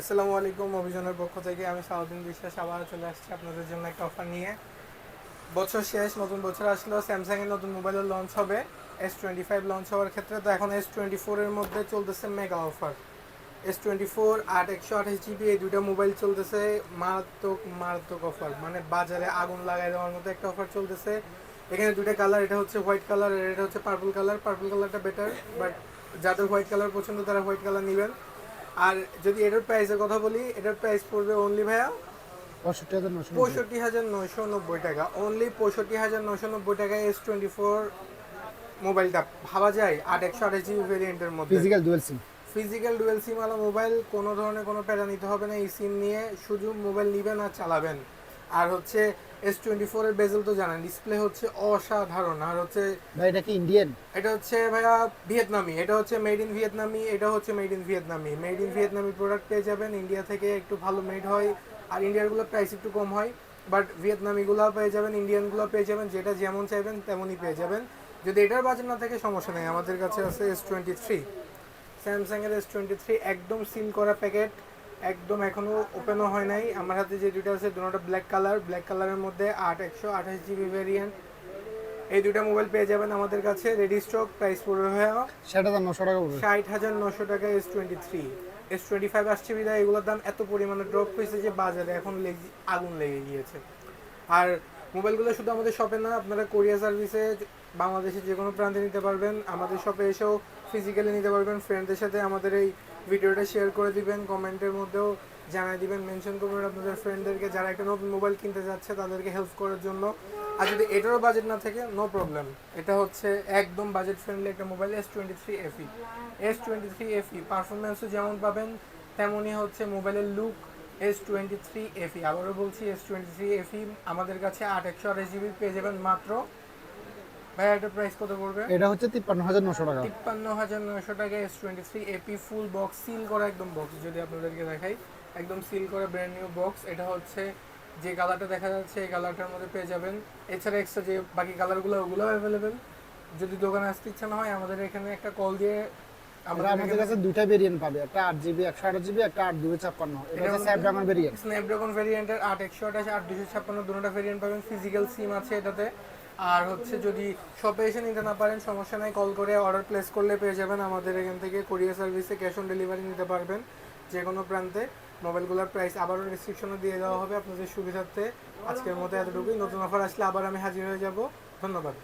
আসসালামু আলাইকুম অভিযানের পক্ষ থেকে আমি সাউদ্দিন বিশ্বাস আবার চলে আসছি আপনাদের জন্য একটা অফার নিয়ে। বছর শেষ, নতুন বছর আসলো স্যামসাং এর নতুন মোবাইলের লঞ্চ হবে। এস টোয়েন্টি ফাইভ লঞ্চ হওয়ার ক্ষেত্রে তো এখন এস টোয়েন্টি ফোরের মধ্যে চলতেছে mega offer S twenty four আট, একশো আঠাশ জিবি এই দুটো মোবাইল চলতেছে মারাত্মক মারাত্মক অফার মানে বাজারে আগুন লাগাই দেওয়ার মতো একটা অফার চলতেছে। এখানে দুটো কালার এটা হচ্ছে হোয়াইট কালার আর এটা হচ্ছে পার্পল কালার পার্পল কালারটা বেটার বাট যাদের হোয়াইট কালার পছন্দ তারা হোয়াইট কালার নেবেন। আর যদি এটার প্রাইসের কথা বলি এটার প্রাইস পড়বে অনলি ভাইয়া পঁয়ষট্টি হাজার নশো নয়শো নব্বই টাকা। অনলি পঁয়ষট্টি হাজার নয়শো নব্বই টাকায় এস টোয়েন্টি ফোর মোবাইলটা ভাবা যায় আট একশো আঠাশ জিবি ভেরিয়েন্টের মধ্যে। Physical dual SIM physical dual SIM mobile কোনো ধরনের কোনো প্যারা নিতে হবে না এই সিম নিয়ে। শুধু মোবাইল নেবেন আর চালাবেন। আর হচ্ছে এস টোয়েন্টি ফোরের বেজেল তো জানেন ডিসপ্লে হচ্ছে অসাধারণ। আর হচ্ছে ভাই এটা কি ইন্ডিয়ান এটা হচ্ছে ভাইয়া ভিয়েতনামি এটা হচ্ছে মেড ইন ভিয়েতনামি এটা হচ্ছে মেড ইন ভিয়েতনামি মেড ইন ভিয়েতনামি প্রোডাক্ট পেয়ে যাবেন ইন্ডিয়া থেকে একটু ভালো মেড হয় আর ইন্ডিয়ারগুলো প্রাইস একটু কম হয় বাট ভিয়েতনামিগুলো পেয়ে যাবেন ইন্ডিয়ানগুলো পেয়ে যাবেন যেটা যেমন চাইবেন তেমনই পেয়ে যাবেন। যদি এটার বাজেট না থাকে সমস্যা নেই আমাদের কাছে আছে এস টোয়েন্টি থ্রি স্যামসাংয়ের এস টোয়েন্টি থ্রি একদম সিল করা প্যাকেট একদম এখনও ওপেনও হয় নাই। আমার হাতে যে দুটো আছে দুটো ব্ল্যাক কালার ব্ল্যাক কালারের মধ্যে আট একশো আঠাশ জিবি ভ্যারিয়েন্ট এই দুটো মোবাইল পেয়ে যাবেন আমাদের কাছে। রেডি স্টক প্রাইস পড়বে হয়ে ষাট হাজার নশো টাকা ষাট হাজার নশো টাকা S twenty three S twenty five আসছে বিদায়। এগুলোর দাম এত পরিমাণে ড্রপ হয়েছে যে বাজারে এখন লেগে আগুন লেগে গিয়েছে। আর মোবাইলগুলো শুধু আমাদের শপে না, আপনারা কোরিয়া সার্ভিসে বাংলাদেশের যে কোনো প্রান্তে নিতে পারবেন। আমাদের শপে এসেও ফিজিক্যালি নিতে পারবেন। ফ্রেন্ডদের সাথে আমাদের এই ভিডিওটা শেয়ার করে দিবেন, কমেন্টের মধ্যেও জানাই দিবেন মেনশন করবেন আপনাদের ফ্রেন্ডদেরকে যারা একটা নতুন মোবাইল কিনতে যাচ্ছে, তাদেরকে হেল্প করার জন্য। আর যদি এটারও বাজেট না থাকে নো প্রবলেম এটা হচ্ছে একদম বাজেট ফ্রেন্ডলি একটা mobile S twenty three FE S twenty three FE পারফরমেন্সও যেমন পাবেন, তেমনই হচ্ছে মোবাইলের look S twenty three FE আবারও বলছি এস টোয়েন্টি থ্রি এফি আমাদের কাছে আট একশো আঠাশ জিবি পেয়ে যাবেন মাত্র। ভাই একটা প্রাইস কত পড়বে? এটা হচ্ছে তিপ্পান্ন হাজার নশো টাকা। তিপ্পান্ন হাজার নয়শো টাকা S twenty three AP full box seal করা একদম বক্স যদি আপনাদেরকে দেখাই। একদম সিল করা ব্র্যান্ড নিউ বক্স এটা হচ্ছে যে কালারটা দেখা যাচ্ছে এই কালারটার মধ্যে পেয়ে যাবেন। এছাড়া এক্সট্রা যে বাকি কালারগুলো ওগুলোও অ্যাভেলেবেল যদি দোকানে আসতে ইচ্ছা না হয় আমাদের এখানে একটা কল দিয়ে আমরা আমাদের কাছে দুইটা ভেরিয়েন্ট পাবে একটা আট জিবি একশো আঠাশ জিবি একটা আট দুই ছাপ্পান্ন। এটা হচ্ছে স্ন্যাপড্রাগন ভেরিয়েন্ট স্ন্যাপড্রাগন ভেরিয়েন্টের আট একশো আঠাশ আট দুশো ছাপ্পান্ন দুটোটা ভেরিয়েন্ট পাবেন ফিজিক্যাল সিম আছে এটাতে। আর হচ্ছে যদি শপে এসে নিতে না পারেন সমস্যা নাই কল করে অর্ডার প্লেস করলে পেয়ে যাবেন। আমাদের এখান থেকে কোরিয়ার সার্ভিসে ক্যাশ অন ডেলিভারি নিতে পারবেন যে কোনো প্রান্তে। মোবাইলগুলোর প্রাইস আবারও রেস্ট্রিকশনও দিয়ে দেওয়া হবে আপনাদের সুবিধার্থে। আজকের মতো এতটুকুই। নতুন অফার আসলে আবার আমি হাজির হয়ে যাব। ধন্যবাদ।